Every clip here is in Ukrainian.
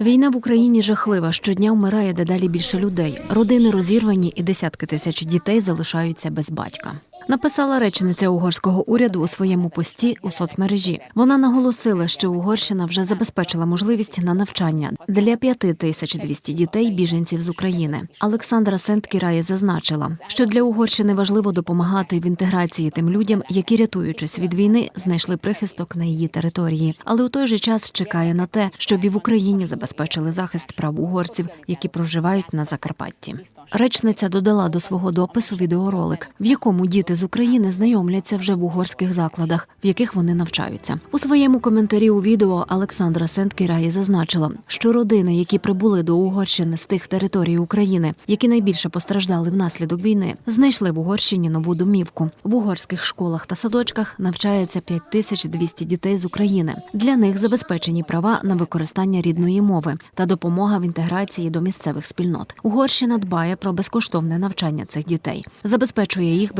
Війна в Україні жахлива. Щодня вмирає дедалі більше людей. Родини розірвані, і десятки тисяч дітей залишаються без батька. Написала речниця угорського уряду у своєму пості у соцмережі. Вона наголосила, що Угорщина вже забезпечила можливість на навчання для 5200 дітей біженців з України. Олександра Сенткіраї зазначила, що для Угорщини важливо допомагати в інтеграції тим людям, які рятуючись від війни, знайшли прихисток на її території, але у той же час чекає на те, щоб і в Україні забезпечили захист прав угорців, які проживають на Закарпатті. Речниця додала до свого допису відеоролик, в якому діти з України знайомляться вже в угорських закладах, в яких вони навчаються. У своєму коментарі у відео Олександра Сенткіраї зазначила, що родини, які прибули до Угорщини з тих територій України, які найбільше постраждали внаслідок війни, знайшли в Угорщині нову домівку. В угорських школах та садочках навчається 5200 дітей з України. Для них забезпечені права на використання рідної мови та допомога в інтеграції до місцевих спільнот. Угорщина дбає про безкоштовне навчання цих дітей, забезпечує їх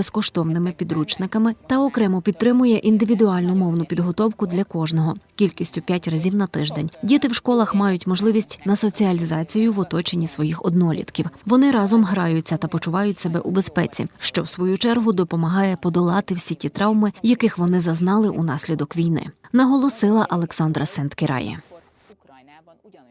безкоштовними підручниками та окремо підтримує індивідуальну мовну підготовку для кожного кількістю 5 разів на тиждень. Діти в школах мають можливість на соціалізацію в оточенні своїх однолітків. Вони разом граються та почувають себе у безпеці, що в свою чергу допомагає подолати всі ті травми, яких вони зазнали унаслідок війни. Наголосила Олександра Сенткіраї.